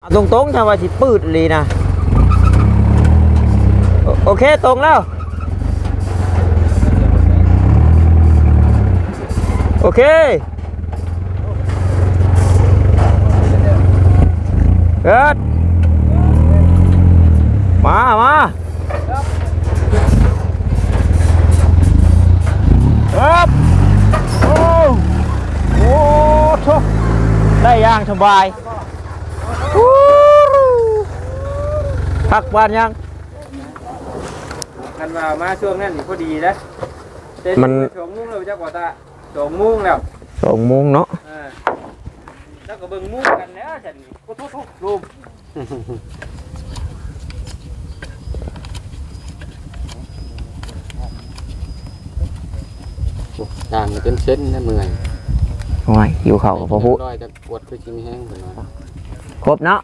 เอาตรงๆถ้าว่าสิปืดเลยนะ โอเคตรงแล้ว โอเค เกิด มา มาครับโอ้โอ้โถได้ย่างสบาย พักบ้านยังกันว่ามาช่วงนั้นนี่พอดีนะเต้มัน สองโมุ้งแล้วจักว่าตาสองโมุ้งแล้วสองโมงเนาะเออแล้วก็เบิ่งโมุ้งกันแล้วจันนี่โอ้โหรูปด่างมันเป็นเส้นนะเมื่อยโอ้ยหิวเข่าวกับพ่อพูร้อยจะปวดคือชิมแห้งเหมือนว่าครบเนาะ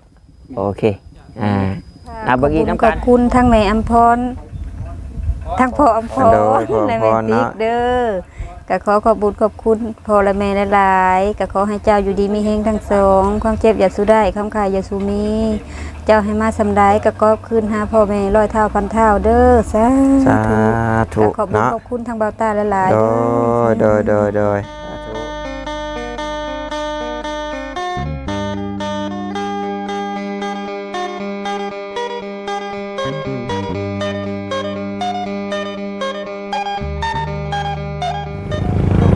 โอเคอ่า นับเบิ่งอีกน้ำกันขอบคุณทั้งแม่อัมพรทั้งพ่ออัมพรโดยพ่ออัมพรและแม่ติ๊กเนาะเด้อก็ขอขอบบุญขอบคุณพ่อและแม่หลายๆก็ขอให้เจ้าอยู่ดีมีเฮงทั้งสอง ความเจ็บอย่าสู้ได้ความขายอย่าสู้มี เจ้าให้มาสำได้ก็กอบคืนหาพ่อแม่ร้อยเท่าพันเท่าเด้อสาสาธุก็ขอบบุญเนาะขอบคุณทางเบาตาหลายๆโดเด้อยโดยโดยโดย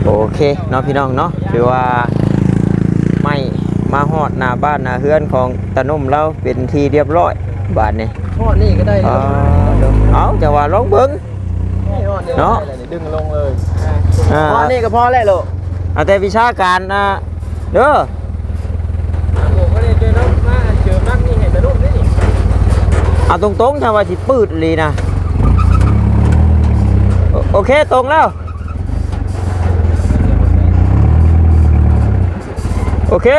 โอเคเนาะพี่น้องเนาะคือว่าไม่มาฮอดหน้าบ้านหน้าเฮือนของตานุ่มเราเป็นที่เรียบร้อยบ้านนี้ทอดนี่ก็ได้เอาเอาจะว่าลองเบิ้งเนาะดึงลงเลยอ่าทอดนี่ก็พอแล้วลูกเอาแต่วิชาการนะเด้อผมก็เลยเจอน้ำมาเจอมักนี่เห็นแต่รูปนี่นี่เอาตรงๆถ้าว่าสิปืดเลยนะ โอโอเคตรงแล้ว โอเค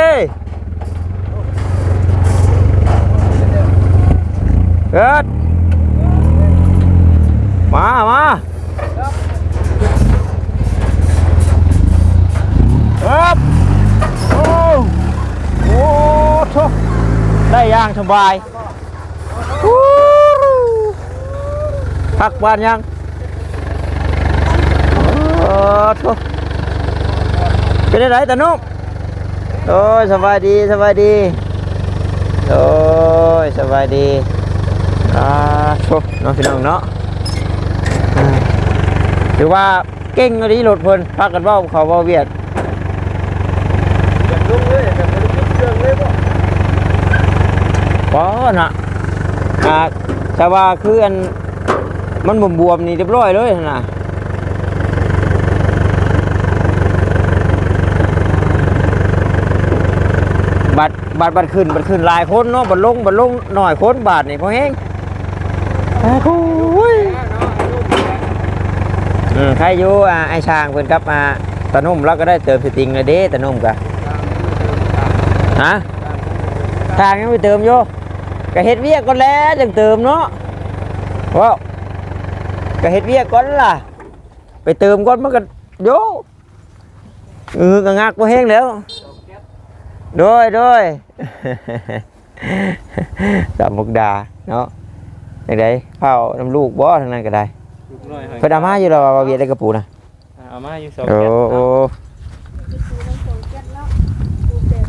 เกิดมามาครับโอ้โหโถได้ โอ้ยสบายดีสบายดีโอ้ยสบายดีอ่าชบน้องพี่น้องเนาะถือว่าเก่งอะดีรถเพิ่นพักกันว่าเขาเว่าเวียดแบบลงเลยแบบไม่ได้คิดเครื่องเลยบ่ป้อน่ะอ่าแต่ว่าคืออันมันบวมๆนี่เรียบร้อยเลยน่ะ บัดบัดบัดขึ้นบัดขึ้นหลายคนเนาะบัดลงบัดลงหน่อยคนบาทนี่พอแห้งโอ้โหยอืมใครอยู่อ่าไอช้างเพิ่นกับอ่าตานุ่มเราก็ได้เติมสติงเลยเด้ตานุ่มกะฮะทางยังไม่เติมอยู่ก็เฮ็ดเวียกก่อนแล้วจังเติมเนาะว้าวก็เฮ็ดเวียกก่อนล่ะ ไปเติมก่อนมันก็โยเออก็งักบ่แห้งแล้ว โดยโดยสามมุกดาเนาะจังไดเผาน้ำลูกบ่ทางนั้นก็ได้ลูกน้อยหอยเพิ่นเอามาอยู่แล้วว่าเวียดได้กระปูนะเอามาอยู่สองโอ้แก๊สโอ้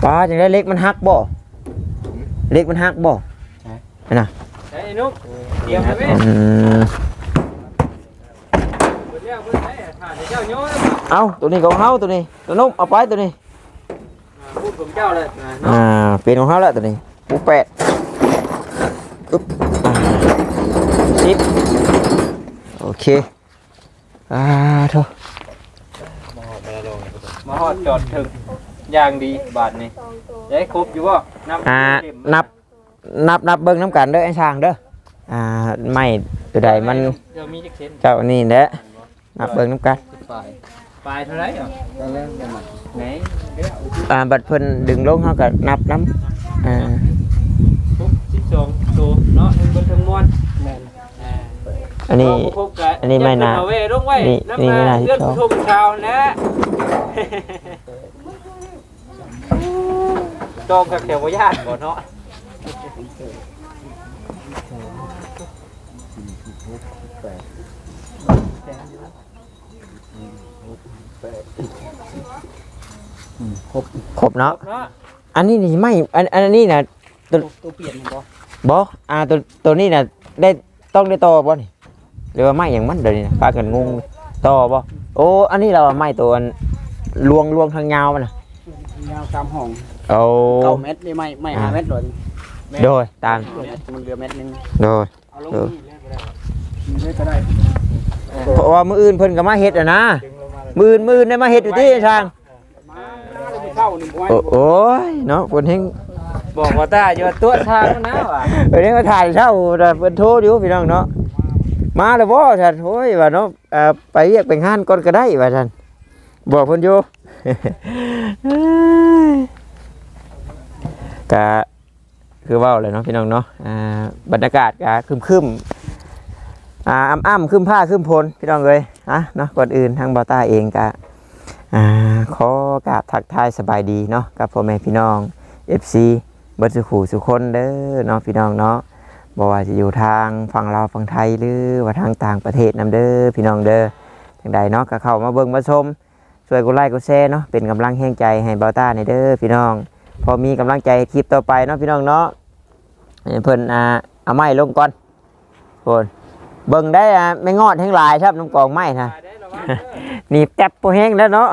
ป้าจังได้เล็กมันหักบ่เล็กมันหักบ่นั่นน่ะไอ้นุ๊กเตรียมไปไหมอืมเปิดแล้วเปิดได้ถ่านให้เจ้าโยนเอาตัวนี้ของเฮาตัวนี้ตัวนุ่มเอาไปตัวนี้ พูดผมเจ้าเลยเนาะอ่าเป็นของเฮาแล้วตัวนี้ปูแปดอึ๊บอ่าสิบโอเคอ่าโถมาฮอดจอดถึงอย่างดีบาทนี่ได้ครบอยู่บ่นับอ่าเต็มนับนับนับเบิ่งน้ำกันเด้อไอ้ช่างเด้ออ่าไม่ตัวใดมันเดี๋ยวมีจักเซนเจ้านี่แหละนับเบิ่งน้ำกัน ปลายปลายเท่าไหร่อะตอนแรกจะมาไหนเดี๋ยวอ่าบัดเพิ่นดึงลงเฮาก็นับน้ำอ่าครบสิบสองตัวเนาะทั้งเบนทั้งมวลแม่นอ่าอันนี้บ่ครบกะอันนี้ไม่น่ายัดเอเว้ลงไว้นี่น้ำนี่ไม่น่าเลือดสิบสองผู้ชมชาวนะ จองกับแขวญาติบ่เนาะ ครบเนาะ เนาะอันนี้นี่ไม่อันอันนี้น่ะตัวเปลี่ยนบ่บ่อ่าตัวตัวนี้น่ะได้ต้องได้ต่อบ่นี่หรือว่าไม่อย่างมันเดี๋ยวนี้นะพากันงงต่อบ่โอ้อันนี้เราไม่ตัวอันลวงลวงทางยาวมันน่ะยาวตามห้องเอาเก้าเมตรได้ไหมไม่ห้าเมตรหรอกโดยตามมันเหลือเมตรหนึงโดย เอาลงนี่เลยก็ได้เพราะว่ามื้ออื่นเพิ่นก็มาเฮ็ดอะนะมื้ออื่นมื้ออื่นได้มาเฮ็ดอยู่ที่ช่างมา เข้าหนึ่งไว้โอ้โอ้ยเนาะเพิ่นเฮงบอกว่าตาอยู่ว่าตัวทางมันนะว่ะเพิ่นเฮงมาถ่ายเช้าแต่เพิ่นโทรอยู่พี่น้องเนาะมาแล้วบ่ท่านโอ้ยว่าเนาะเอ่อไปเรียกไปงานก่อนก็ได้ว่าท่านบอกเพิ่นอยู่ก็คือเว้าเลยเนาะพี่น้องเนาะอ่าบรรยากาศก็ครึมๆอ่าอ้ำๆครึมผ้าครึมพลพี่น้องเอ้ยอะเนาะก่อนอื่นทางบอต้าเองก็ อ่าขอกราบทักทายสบายดีเนาะกับพ่อแม่พี่น้อง FC เบิดสุขูสุคนเด้อเนาะพี่น้องเนาะบ่ว่าจะอยู่ทางฝั่งลาวฝั่งไทยหรือว่าทางต่างประเทศนํเด้อพี่น้องเด้อทางใดเนาะก็เข้ามาเบิ่งมาชมช่วยกดไลค์กดแชร์เนาะเป็นกำลังแห่งใจให้บอต้าในเด้อพี่น้อง พอมีกำลังใจคลิปต่อไปเนาะพี่น้องเนาะเพิ่นอ่าเอาไม้ลงก่อนคนเบิ่งได้อะไม่งอดแห้งหลายครับน้ำกองไม้นะ ตายได้ระวังหนีบแก๊บโปแห้งแล้วเนาะ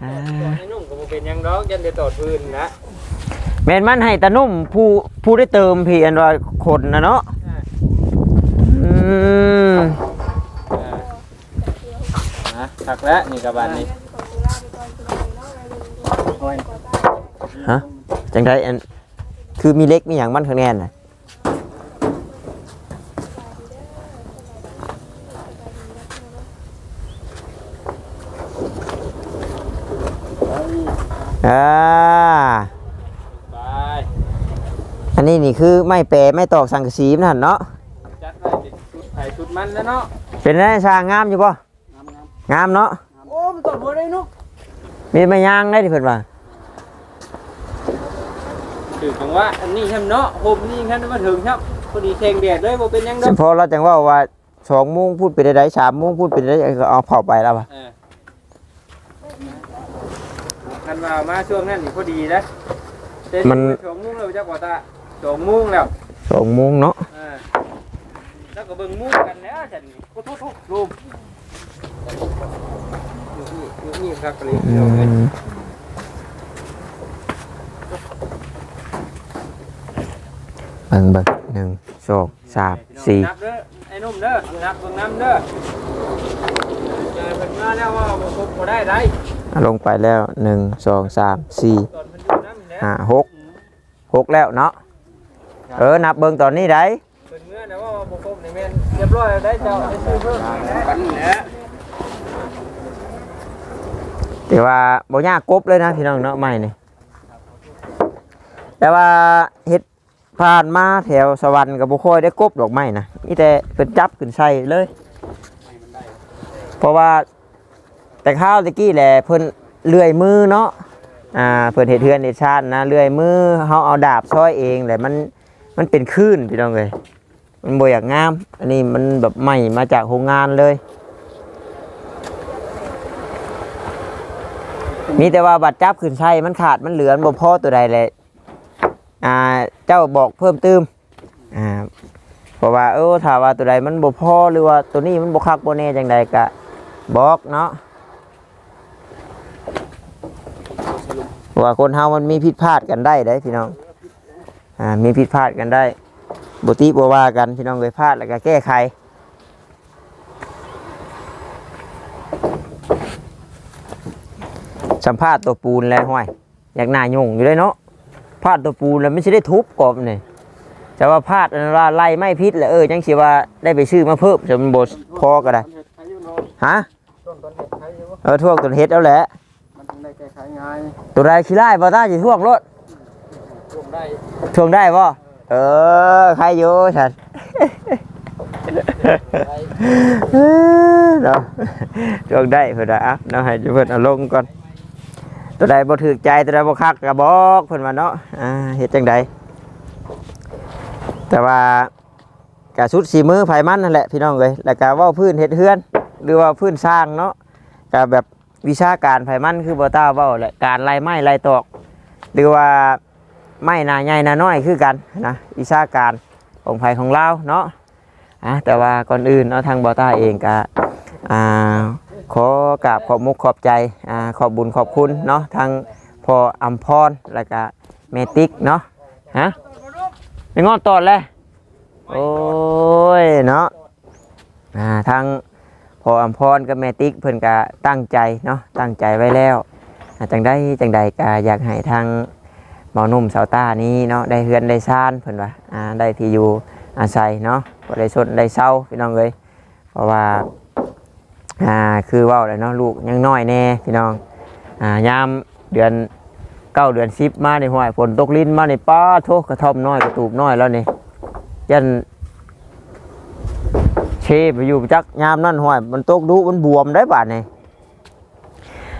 เด้อให้นุ่มก็บ่เป็นหยังดอกยันได้ตอดพื้นนะแม่นมันให้ตานุ่มผู้ผู้ได้เติมพี่อันว่าคนนะเนาะอืมอ่าหักแล้วนี่กับบ้านนี้ฮะจังไดอันคือมีเล็กมีอย่างมันข้างแน่นน่ะอ่าไปอันนี้นี่คือไม่แปรไม่ตอกสังกะสีนั่นเนาะจัดไปเป็นชุดไผ่ชุดมันแล้วเนาะเป็นไงชางามอยู่ป่ะงามเนาะโอ้มันตอดบ่ได้เนาะมีไม้ยางได้ที่เพิ่นว่าถือจังว่าอันนี้ใช่เนาะผมนี่คันมาถึงครับพอดีแข่งแดดเลยบ่เป็นหยังดเฉอกพาะเราจังว่าว่าสองโมงพูดไปได้ไดสามโมงพูดไปได้ไดก็เอาเผาไปแล้วป่ะเออ คันว่ามาช่วงนั้นนี่พอดีนะแต่สองโมงแล้วจักว่าตาสองโมงแล้วสองโมงเนาะเออแล้วก็เบิ่งหมู่กันแล้วฉันนี่โอ้โหรูมอยู่นี่อยู่นี่ครับเลยอืเอาเงินมเบิ่งเบิ่งหนึ่งสองสามสี่นับเด้อไอ้หนุ่มเด้อนับเบิ่งน้ำเด้อเจอเพิ่นมาแล้วว่าบ่ครบบ่ได้ได้อะ ลงไปแล้วหนึ่งสองสามสี่ตอนมันอยู่น้ำแล้วห้าหกหกแล้วเนาะเออนับเบิ่งตอนนี้ได้เพิ่นเมื่อนะว่าบ่ครบนี่แม่นเรียบร้อยแล้วได้เจ้าได้ซื้อเพิ่มแล้วกันแหละแต่ว่าบ่ยากกบเลยนะพี่น้องเนาะไม่นี่แต่ว่าเฮ็ดผ่านมาแถวสวรรค์กับบ่ค่อยได้กบดอกไม้นะมีแต่เพิ่นจับขึ้นใส่เลย เพราะว่า แต่ข้าวตะกี้แหละเพิ่นเลื่อยมือเนาะอ่าเพิ่นเฮ็ดเฮือนเฮ็ดชาตินะเลื่อยมือเฮาเอาดาบซอยเองแหละมันมันเป็นคลื่นพี่น้องเอ้ยมันบ่อยากงาม อันนี้มันแบบใหม่มาจากโรงงานเลย มีแต่ว่าบัตรจับขึ้นใช่มันขาดมันเหลือบ่พอตัวใดเลยอ่าเจ้าบอกเพิ่มเติมอ่าเพราะว่าเออถ้าว่าตัวใดมันบ่พอหรือว่าตัวนี้มันบ่คักบ่แน่จังใดก็บอกเนาะเพราะ ว่าคนเฮามันมีผิดพลาดกันได้ได้พี่น้องอ่ามีผิดพลาดกันได้บ่ติบ่ว่ากันพี่น้องเคยพลาดแล้วก็แก้ไขสัมภาษณ์ตัวปูนแล้วห้อยอยากหน้ายุ่งอยู่เลยเนาะพาดตัวปูนแล้วไม่ใช่ได้ทุบกบนี่แต่ว่าพาดอันว่าไล่ไม่พิษแล้วเออจังสิว่าได้ไปซื้อมาเพิ่มจะมันบดพอก็ได้ฮะช่วงตอนเฮ็ดใช้อยู่เออท่วงตัวเฮ็ดแล้วแหละมันถึงได้ แก้ไขง่ายตัวใดขี้ไล่บ่ต้าสิท่วงรถช่วงได้ท่วงได้บ่เออใครอยู่ฉันเออเนาะท่วงได้เพิ่นอะเนาะให้เพิ่นเอาลงก่อนตัวใดบ่ถูกใจตัวใดบ่คักก็บอกเพิ่นว่าเนาะอ่าเฮ็ดจังใดแต่ว่ากะชุดสีมือไผมันนั่นแหละพี่น้องเลยแล้วก็เว่าพื้นเฮ็ดเฮือน หรือว่าพื้นสร้างเนาะก็แบบ วิชาการไผมันคือบ่ต้าเว้าแหละการไล่ไม้ไล่ตอกหรือว่าไม้หนาใหญ่หนาน้อยคือกันนะวิชาการของไผของเราเนาะอะแต่ว่าก่อนอื่นเนาะทางบ่ต้าเองก็อ่าขอกราบขอบมุกขอบใจอ่าขอบบุญขอบคุณเนาะทางพ่ออัมพรแล้วก็เมติกเนาะฮะไม่งอนตอดเลยโอ้ยเนาะอ่าทาง พออัมพรกับแมติกเพิ่นก็ตั้งใจเนาะตั้งใจไว้แล้วจังได้จังใดก็อยากให้ทางหมอหนุ่มสาวต้านี้เนาะได้เฮือนได้ซ่านเพิ่นว่าอ่าได้ที่อยู่อาศัยเนาะบ่ได้สนได้เศร้าพี่น้องเอ้ยเพราะว่าอ่าคือว้าเลยเนาะลูกยังน้อยแน่พี่น้องอ่ายามเดือนเก้าเดือนสิบมาในห้วยฝนตกลิ้นมาในป้าโทกระท่อมน้อยกระตูบน้อยแล้วนี่ยัน เชไปอยู่จักยามนั่นห้อยมันตกดุมันบวมได้บาดนี่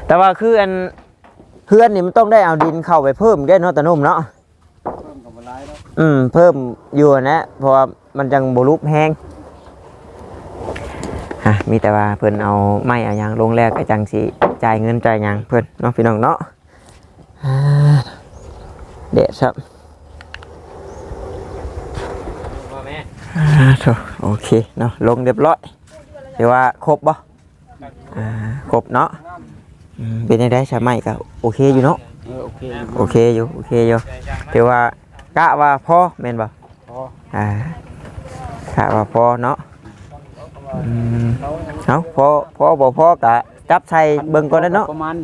แต่ว่าคืออันเพื่อนนี่มันต้องได้เอาดินเข้าไปเพิ่มได้เนาะตะนุ่มเนาะเพิ่มกับร้ายแล้วอืมเพิ่มอยู่นะเพราะมันจังบรุบแห้งฮะมีแต่ว่าเพิ่นเอาไม้เอายางลงแรกก็จังสิจ่ายเงินจ่ายยังเพิ่นเนาะพี่น้องเนาะเด็ดครับ พ่อแม่ อ่าโถโอเคเนาะลงเรียบร้อยเดี๋ยวว่าครบบ่อ่าครบเนาะอืมเป็นยังไงใช่ไหมก็โอเคอยู่เนาะเออโอเคโอเคอยู่โอเคอยู่เดี๋ยวว่ากะว่าพอแม่นบ่พออ่ากะว่าพอเนาะอืมเอาพอพอบ่พอกะจับใส่เบิ่งก่อนได้อเนาะประมาณ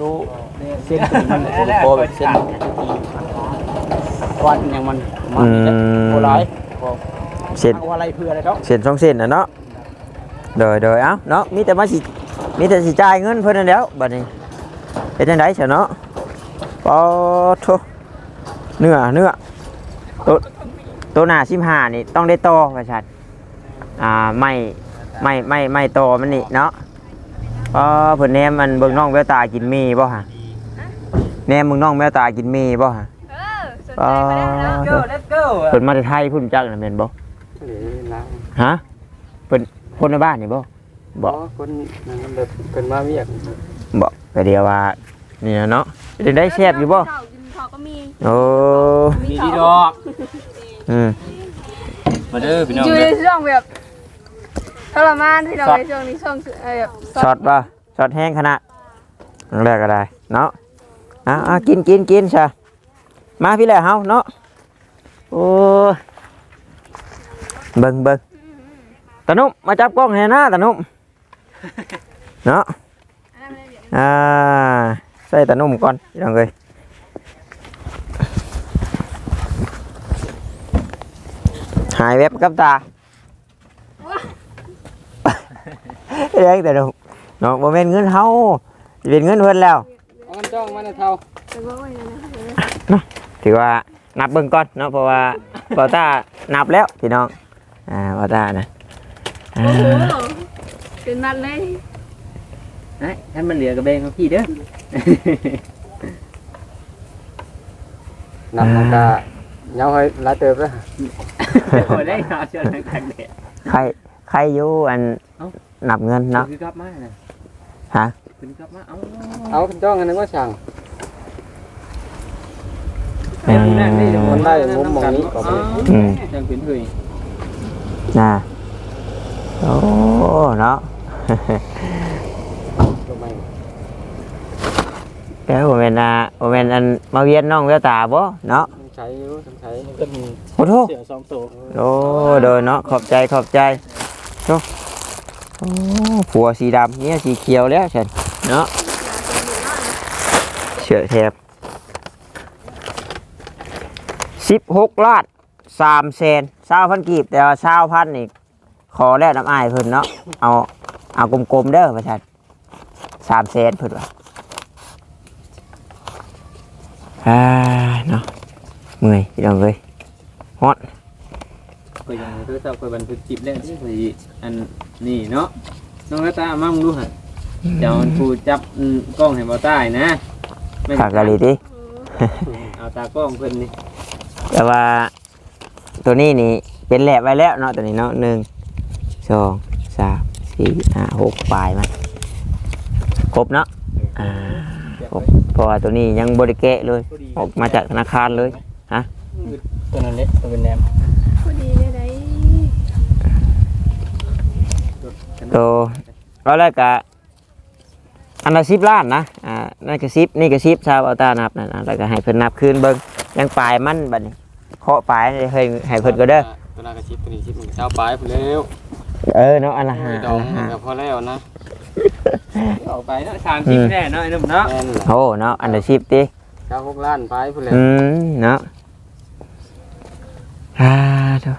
ตัวเส้นตัวมันพอแบบเส้นวันอย่างมันมันอืนี่แหละมโบราณพอ เส้นเอาอะไรเพื่ออะไรเนาะเส้นสองเส้นน่ะเนาะโดยโดยเอ้าเนาะมีแต่มาสิมีแต่สิจ่ายเงินเพิ่นนั่นแหล้วบัดนี้เป็นจังได๋ซะเนาะปอโทเนื้อเนื้อตัวตัวหน้า15นี่ต้องได้ต่อว่าซั่นอ่าไม่ไม่ไม่ไม่ต่อมันนี่เนาะปอเพิ่นแนมมันเบิ่งน้องแววตากินหมีบ่ฮะแนมมึงน้องแววตากินหมีบ่ฮะเออสนปอใจมาได้แล้วโถ่ let's go เพิ่นมาแต่ไทยพุ่นจักน่ะแม่นบ่ หรือล้างฮะเป็นคนในบ้านนี่บ่บ่คนนั้นมันแบบเป็นมาเวียกบ่ก็เดียวว่านี่นะเนาะจะได้แซ่บอยู่บ่ข้าวกินข้าวก็มีโอ้ดีดีดอกอืมมาเด้อพี่น้องอยู่ในเด้อช่วงแบบทรมานที่เราในช่วงนี้ช่วงเอ่อแบบช็อตบ่ช็อตแห้งขนาดนั่นแรกก็ได้เนาะอะอะกินกินกินซะมาพี่แหละเฮาเนาะโอ้ย เบิ่งเบิ่งตานุ่มมาจับกล้องให้หน้าตานุ่มเนาะอ่าใส่ตานุ่มก่อนพี่น้องเอ้ยหายแวบกับตาเรียกแต่ดอกเนาะบ่แม่นเงินเฮาสิเป็นเงินเพิ่นแล้วเอามันจ้องมาในเท่าถือว่านับเบิ่งก่อนเนาะเพราะว่าบอต้านับแล้วพี่น้อง อ่าบอต้านะอ่าโอ้โหเป็นมัดเลยไอ้ถ้ามันเหลือกับแบงของพี่เด้อ นับมันก็เหงาให้หลายเติบแล้วโอ้ได้เอาเชิญทางแดด ใครใครอยู่อันเอ้า นับเงินเนาะ คือกลับมาน่ะฮะ คือกลับมา เอาเอาคุณจ้องอันนึงว่าสั่งอืมมันได้มุมมองนี้ก็บ่อืมจังเป็นเฮ้ยน่ะโอ้เนาะลงไปแล้วบ่แม่นอะบ่แม่นอันมาเวียนน้องแววตาบ่เนาะต้องใช้อยู่ต้องใช้เป็นโอ้โหเสือสองตัวโอ้โดยเนาะขอบใจขอบใจโชโอ้ผัวสีดำเนี่ยสีเขียวแล้วฉันเนาะเชือแทบสิบหกล้านสามแสน เศร้าพันกีบแต่ว่าเศร้าพันนี่ขอแล้วน้ำอายเพิ่นเนาะเอาเอากลมๆเด้อประชันสามแสนเพิ่นว่าอ่าเนาะเมื่อยพี่น้องเลยก็ยังโทรศัพท์ก็บันทึกคลิปแล้วที่สิอันนี่เนาะน้องกระตามามึงดูหั่นเดี๋ยวมันกูจับอืมกล้องให้บ่ใต้นะแม่นฝากกะลีดิเอาตากล้องเพิ่นนี่แต่ว่า ตัวนี้นี่เป็นแหลบไว้แล้วเนาะตัวนี้เนาะหนึ่งสองสามสี่ห้าหกปลายมันครบเนาะอ่าครบเพราะว่าตัวนี้ยังบริเกะเลย ออกมาจากธนาคารเลยตัวนั้นเล็กตัวเป็นแหนมพอดีเลยได้ตัวแล้วแรกกะอันละสิบล้านนะอ่านั่นก็สิบนี่ก็สิบชาวเอาตานับนั่นนะแล้วก็ให้เพิ่นนับคืนเบิ่งยังปลายมันบัดนี้ เคาะปลายนี่ให้ให้เพิ่นก็เด้อตัวนั้นก็ชิปตัวนี้ชิปมันเจ้าปลายพุ่นแล้วเออเนาะอันละห้าดอัอนงละห้าก็พอแล้วนะออกไปเนาะสามสิบแน่เนาะไอ้หนุ่มเนาะแม่นล่ะโอ้เนาะอันละสิบติเจ้าหกล้านปลายพุ่นแล้วอืมเนาะอ่าเถอะ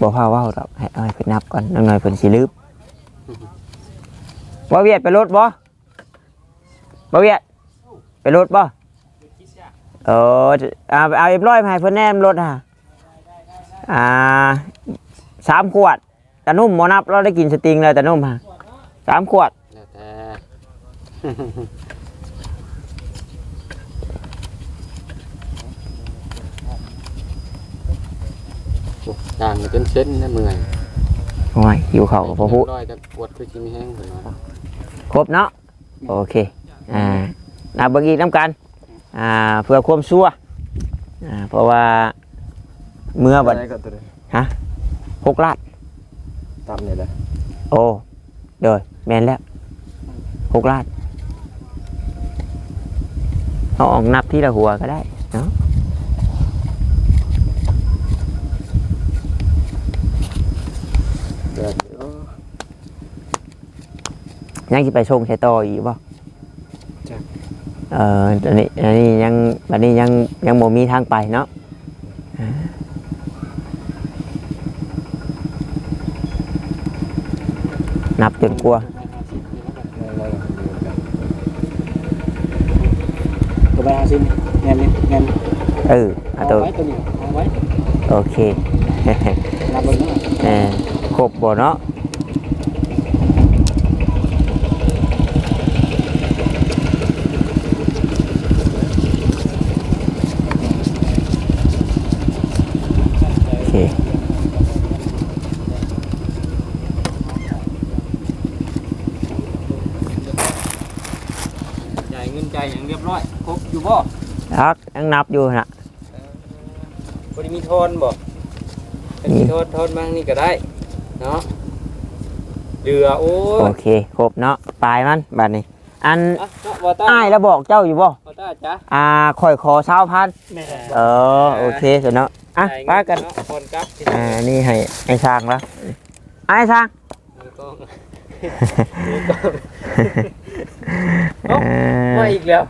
บอกพ่อว่าดอกให้เอาให้เพิ่นนับก่อนน้องหน่อยเพิ่นสิลืมบ่เวียดไปรถบ่บ่เวียดไปรถบ่ เออเอาเอาเรียบร้อยมาให้เพิ่นแนมรถฮะอ่าสามขวดแต่นุ่มหมอนับเราได้กินสติงเลยแต่นุ่มฮะสามขวดแล้วแต่ โอ้ต่างกันจนเส้นนะเมื่อยโอ้ยหิวเข่าวกับพ่อพูร้อยแต่ปวดคือชิมแห้งพุ่นว่าครบเนาะโอเคอ่านาเบิกอีกน้ำกัน อ่าเพื่อความชัวร์อ่าเพราะว่าเมื่อบัดอะไรก็ตัวนี้หกลาดตามนี่แหละโอ้เดยแมนแล้วหกลาดเอาออกนับที่ละหัวก็ได้เนาะเดี๋ยวเออยังจะไปชงใช้ต่ออีกบ่จ้ะ เอออันนี้อันนี้ยังอันนี้ยังยังโมมีทางไปเนาะอ่านับจนกลัวตัวใบห้าสิบแงนนี่แงนเออเอาตัวไว้ตัวนี้เอาไว้โอเคนับเบิ่งเนาะเออครบบ่เนาะโอเค จ่ายเงินจ่ายอย่างเรียบร้อยครบอยู่บ่ ทักยังนับอยู่นะบ่ได้มีโทนบ่ถ้ามีโทนโทนมั่งนี่ก็ได้ เนาะเรือโอ้โอยเค ครบเนาะปลายมันบัดนี้ อันอะเนาะบ่ต้าอ้ายแล้วบอกเจ้าอยู่บ่บ่ต้าจ้ะอ่าข่อยขอเช้าพันแม่เออโอเคเสร็จเนาะอะป้ากันเาะคนกลับที่อ่านี่ให้ไอ้ช้างแล้วไอ้ช้างมือกล้องมือกล้องเอ้าเออมาอีกแล้ว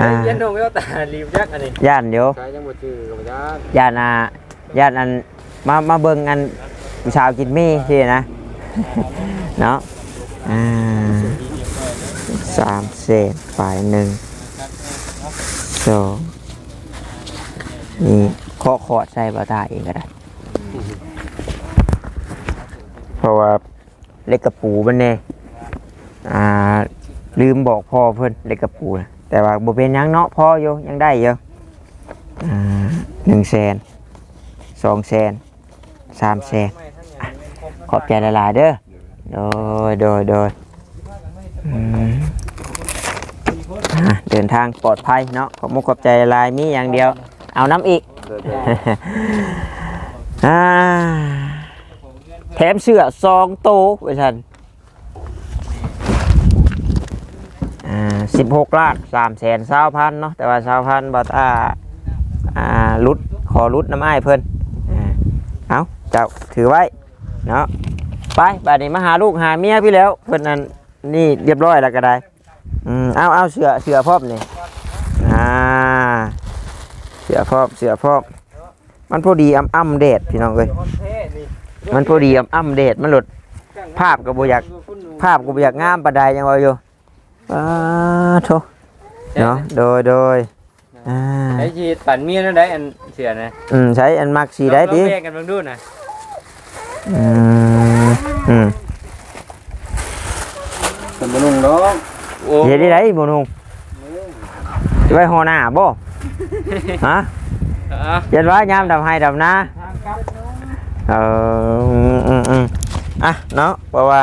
อ่า เย็นโดนไม่เอาตารีบยักอันนี้ย่านเดียวใช้ยังบ่จื้อกับบ่จ้าย่านอ่าย่านอันมามาเบิ่งอันผู้ชาวกินมี่สินะ เนาะอ่าสามเศษฝ่ายหนึ่งสองนี่เคาะเคาะใส่บาตาเองก็ได้เพราะว่าเล็กกระปูมันเนี่ยอ่า ลืมบอกพ่อเพิ่อนเล็กกระปูนะ แต่ว่าบ่เป็นยังเนาะพ่ออยู่ยังได้อยู่อ่าหนึ่งแสนสองแสนสามแสนขอบใจหลายๆเด้อโดยโดยโดยเดินทางปลอดภัยเนาะขอบมุกขอบใจหลายมีอย่างเดียว เอาน้ำอีกแถมเสื้อซองโตไว้ทันอ่า สิบหกล้านสามแสนสาวพันเนาะแต่ว่าสาวพันบาตาอ่ารุดขอรุดน้ำอ้ายเพิ่นอ่าเอาเจ้าถือไว้เนาะไปบัดนี้มาหาลูกหาเมียพี่แล้วเพิ่นนั่นนี่เรียบร้อยแล้วก็ได้อืมเอาเอาเสือเสือพอมนี่อ่าเสือพอมเสือพอมมันพอดีอ้ำอ้ำเดดพี่น้องเอ้ยมันพอดีอ้ำอ้ำเดดมันหลุดภาพก็บ่อยากภาพก็บ่อยากงามปานใดยังว่าอยู่ อ้าโถเนาะโดยโดยอ่าไอ้ชีปั่นเมียนั่นได้อันเสียนะอืมใช้อันมักสีได้ดิลองแบ่งกันเบิ่งดูนะอืมอืมเป็นบนุ่งดอกโอ้เฮ็ดได้ไดบ่นุ่งไว้ห่อหน้าบ่ฮะอะเย็นว่ายามดำให้ดำนาเอออืมอืมอืมอะเนาะเพราะว่า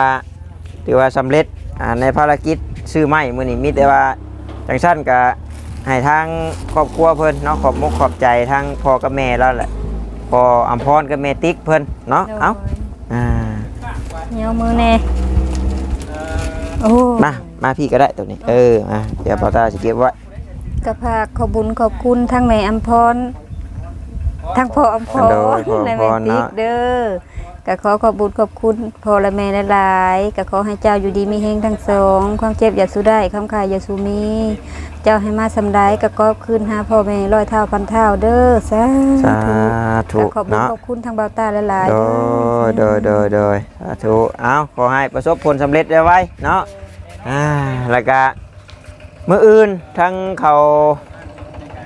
ถือว่าสำเร็จอ่าในภารกิจ ซื้อไม้มื้อนี้มีแต่ว่าจังซั่นก็ให้ทางครอบครัวเพิ่นเนาะขอบมุกขอบใจทางพ่อกับแม่แล้วแหละพ่ออำพรกับแม่ติ๊กเพิ่นเนาะเอ้าอ่าเหนียวมือแน่โอ้มามาพี่ก็ได้ตัวนี้ เอออะเดี๋ยวพ่อตาจะเก็บไว้กระพากขอบบุญขอบคุณทั้งแม่อำพรทั้งพ่ออำพรโดยพ่อและอำพแม่รติ๊กเนาะเด้อ ก็ขอขอบบุญขอบคุณพ่อและแม่หลายๆก็ขอให้เจ้าอยู่ดีมีเฮงทั้งสองความเจ็บอย่าสู้ได้คำขายอย่าสู้มี เจ้าให้มาสำได้ก็กอบคืนหาพ่อแม่ร้อยเท่าพันเท่าเด้อสาสาธุธุก็ขอบบุญเนาะขอบคุณทางเบาตาหลายโดยโดยโดยโดยสาธุเอาขอให้ประสบผลสำเร็จได้ไว้เนาะอ่าแล้วก็เมื่ออื่นทั้งเขา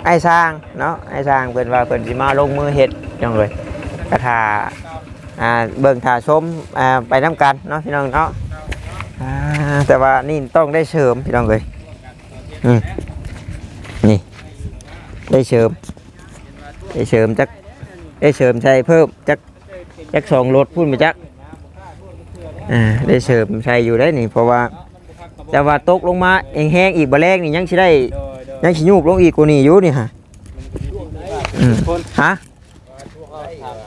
ไอ้สร้างเนาะไอ้สร้างเพิ่นว่าเพิ่นสิมาลงมือเฮ็ดจังเลยกระทา อ่าเบิ่งทาชมอ่าไปน้ำกันเนาะพี่น้องเนาะอ่าแต่ว่านี่ต้องได้เสริมพี่น้องเลยอืมนี่ ได้เสริมได้เสริมจักได้เสริมใช้เพิ่มจักจักสองรถพูดมาจักอ่าได้เสริมใช้อยู่ได้นี่เพราะว่าแต่ว่าตกลงมาเองแห้งอีกบะแรงนี่ยังสิได้ยังสิยูบลงอีกกูนี่อยู่นี่ฮะฮะ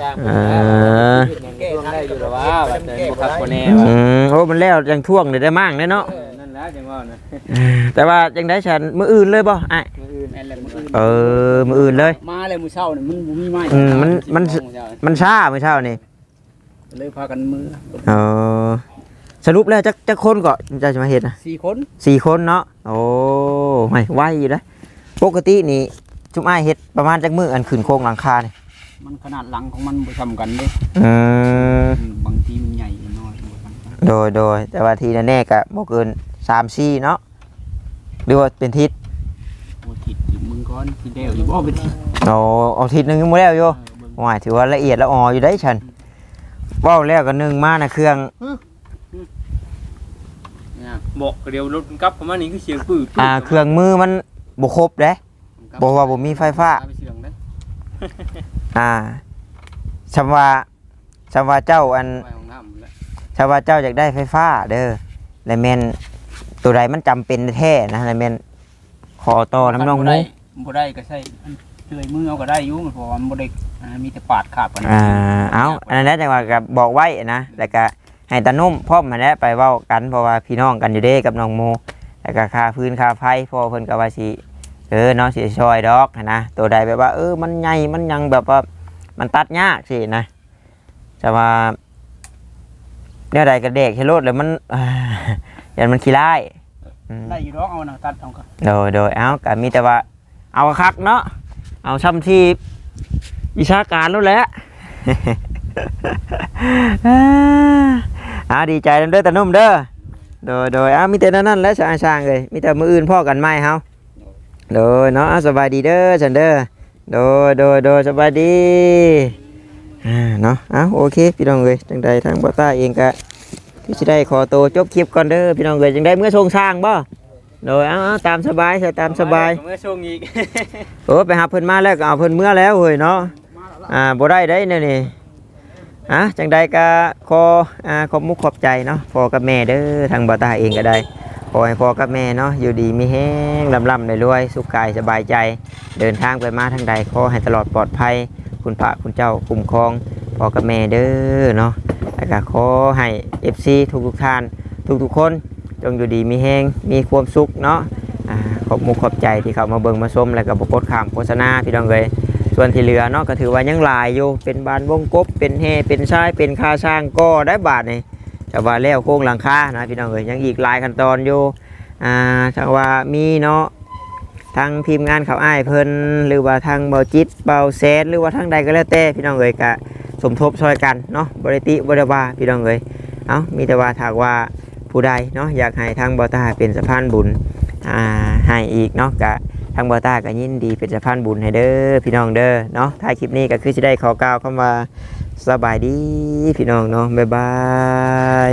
จ้างอ่าช่วงได้อยู่แล้วว่าบัดเดินบ่คักบ่แน่อืว่ามโอ้มันแล้วยังท่วงเลยได้มั่งเลยเนาะเออนั่นแหละจังว่านะอ่าแต่ว่ายังได้ฉันมืออื่นเลยบ่ไอ้ายมื้ออื่นแม่นแหละมื้ออื่นเออมืออื่นเลย มาเลยมื้อเช้านี่มันบ่มีไม้อืมมันมัน มันช้าเมื่อเช้านี่เลยพากันมือเออสรุปแล้วจักจักคนก็จะจะมาเห็นนะสี่คนสี่คนเนาะโอ้ไม่ไหวอยู่นะปกตินี่จุ่มอ้ายเฮ็ดประมาณจักมืออันขึ้นโครงหลังคาเนี่ย มันขนาดหลังของมันบ่ซ้ำกันเด้อืมอืมบางทีมันใหญ่น้อยบ่ซ้ำกันโดยโดยแต่ว่าทีแน่ๆก็บ่เกินสามสี่เนาะหรือว่าเป็นทิศโอ้ทิศอยู่มึงก่อนที่เดียวอยู่บ่เป็นทิศโอ้เอาทิศหนึงยังบ่แล้วอยู่เออเบิ่งหวายถือว่าละเอียดละอออยู่ได้ฉันเว้าแล้วก็นึ่งมานะเครื่องเนี่ยบอกเดี๋ยวรถกลับเข้ามานี่คือเสียงปื้ออ่าเครื่องมือมันบ่ครบเด้บ่ว่าบ่มีไฟฟ้า ไปเสียงเด้ อ่าชำว่าชำว่าเจ้าอันไปห้องน้ำแล้วชาวว่าเจ้าอยากได้ไฟฟ้า เด้อและแม่นตัวใดมันจำเป็นแท้นะและแม่นขอต่อน้ำน้องบ่หมูได้บ่ได้ก็ใช้อันเลื่อยมือเอาก็ได้อยู่เพราะว่ามันบ่ได้อ่ามีแต่ปาดขาบกันอ่าเอาอันนั้นแหละจังว่าก็บอกไว้นะแล้วก็ให้ตานุ่มพร้อมมาแล้วไปเว้ากันเพราะว่าพี่น้องกันอยู่เด้กับน้องโมแล้วก็ค่าพื้นค่าไฟพอเพิ่นก็ว่าสิ เออเนาะสิช่วยดอกหั้นนะตัวใดแบบว่า เออมันใหญ่มันยังแบบว่ามันตัดยากสินะแต่ว่าเนี่ยใดก็เด็กให้รถเลยมันอ่ายันมันขี้ร้ายอืมได้อยู่ดอกเอาน่ะตัดเอาก็โดยโดยเอาก็มีแต่ว่า เอาคักเนาะเอาช่ำที่วิชาการแล้วแหละอาดีใจนำเด้อตานุ่มเด้อโดยโดยเอามีแต่นั่นนั่นแหล้วช่างช่างเลยมีแต่มืออื่นพ่อกันไหมเฮา โดยเนาะเอาสบายดีเด้อฉันเด้อโดยโดยโดยสบายดีอ่าเนาะเอาโอเคพี่น้องเลยจังใดทางบ่ต้าเองก็ที่จะได้ขอตัวจบคลิปก่อนเด้อพี่น้องเลยจังได้เมื่อชงช่างบ่โดยเอาเอาตามสบายใส่ตามสบายเมื่อช่วงอีกโอ้ไปหาเพิ่นมาแล้วก็เอาเพิ่นเมื่อแล้วเฮ้ยเนาะอ่าบ่ได้ได้เนี่ยนี่อะจังใดก็ขออ่าขอบมุกขอบใจเนาะพ่อกับแม่เด้อทางบ่าวตาเองก็ได้ข อให้พ่อกับแม่เนาะอยู่ดีมีแห้งลำลำเลยรวยสุขกายสบายใจ เดินทางไปมาทางใดขอให้ตลอดปลอดภัย คุณพระคุณเจ้าคุ้มครองพ่อกับแม่เด้อเนาะแล้วก็ขอให้ FC ทุกๆท่าน ทุกๆคน จงอยู่ดีมีแห้งมีความสุขเนาะขอบมุกขอบใจที่เขามาเบิ่งมาชมแล้วก็บกดขามโฆษณาพี่น้องเลยส่วนที่เหลือเนาะก็ถือว่ายังหลายอยู่เป็นบานวงกบเป็นแห่เป็นชายเป็นคาช่างก็ได้บาทนี่ แต่ว่าแล้วโค้งหลังคานะพี่น้องเลยยังอีกหลายขั้นตอนอยู่อ่าถ้าว่ามีเนาะทางทีมงานเขาอ้ายเพิ่นหรือว่าทางเบาจิตเบาแซดหรือว่าทางใดก็แล้วแต่พี่น้องเลยก็สมทบช่วยกันเนาะบริติบริวาพี่น้องเลยเอามีแต่ว่าถากว่าผู้ใดเนาะอยากให้ทางเบาตาเป็นสะพานบุญอ่าให้อีกเนาะกะทางบอต้าก็ยินดีเป็นสะพานบุญให้เด้อพี่น้องเด้อเนาะท้ายคลิปนี้ก็คือจะได้ขอกล่าวคำว่า สบายดีพี่น้องเนาะบ๊ายบาย